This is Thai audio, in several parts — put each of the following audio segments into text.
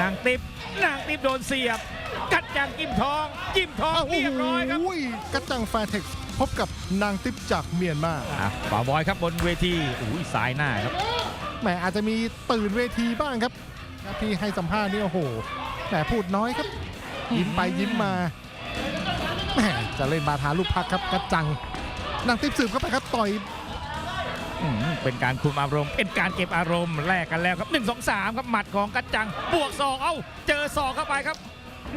นางติ๊บนางติ๊บโดนเสียบ กัดจังจิ้มทองจิ้มทองอ้าวโอ้เรียบร้อยครับโหกระจังแฟร์เท็กซ์พบกับนางติ๊บจากเมียนมาอะป่าวบอยครับบนเวทีอุ้ยสายหน้าครับแหมอาจจะมีตื่นเวทีบ้างครับที่ให้สัมภาษณ์นี่โอ้โหแหมพูดน้อยครับ ยิ้มไปยิ้มมาแหมจะเล่นบาทาลูกพักครับกระจังนางติ๊บสืบเข้าไปครับต่อยอืม เป็นการคุมอารมณ์ เป็นการเก็บอารมณ์แลกกันแล้วครับ 1 2 3 ครับหมัดของกัดจัง บวกศอกเอ้า เจอศอกเข้าไปครับ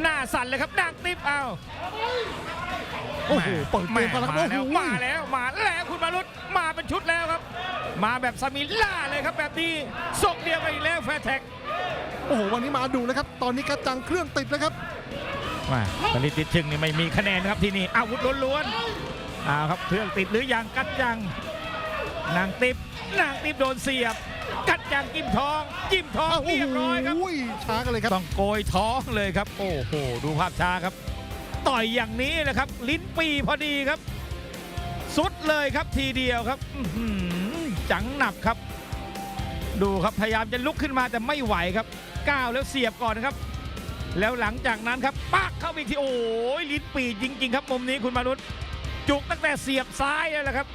หน้าสั่นเลยครับนางติ๊บเอ้าโอ้โหเปิดเกมกันแล้วครับมาโอ้โหแล้วมาแล้วมาแล้วคุณมารุตมาเป็นชุดแล้วครับ มาแบบสมิล่าเลยครับแบบนี้ส่งเดียวกันอีกแล้วแฟร์แท็กโอ้โหวันนี้มาดูแล้วครับ ตอนนี้กระจังเครื่องติดแล้วครับมาตอนนี้ติดชึงนี่ไม่มีคะแนนครับที่นี่อาวุธล้วนๆเอาครับเครื่องติดหรือยังกัดจัง นางติ๊บนางติ๊บโดนเสียบ กัดจังจิ้มทองจิ้มทองอ้าวโอ้เรียบร้อยครับโหช้ากันเลยครับต้องโกยท้องเลยครับ โอ้โหดูภาพช้าครับ ต่อยอย่างนี้แหละครับ ลิ้นปีพอดีครับ สุดเลยครับทีเดียวครับอื้อหือจังหนับครับ ดูครับพยายามจะลุกขึ้นมาแต่ไม่ไหวครับก้าวแล้วเสียบก่อนนะครับ แล้วหลังจากนั้นครับปักเข้าไปอีกทีโอ้ยลิ้นปีจริง ๆ ครับมุมนี้คุณมารุตจุกตั้งแต่เสียบซ้ายเลยแหละครับ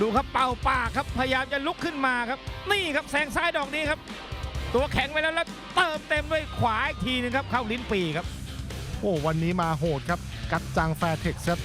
ดูครับเป่าปากครับพยายามจะลุกขึ้นมาครับ นี่ครับแซงซ้ายดอกนี้ครับ ตัวแข็งไปแล้วแล้วเติมเต็มด้วยขวาอีกทีนึงครับเข้าลิ้นปีครับ โอ้วันนี้มาโหดครับ กัดจังแฟร์เทคครับ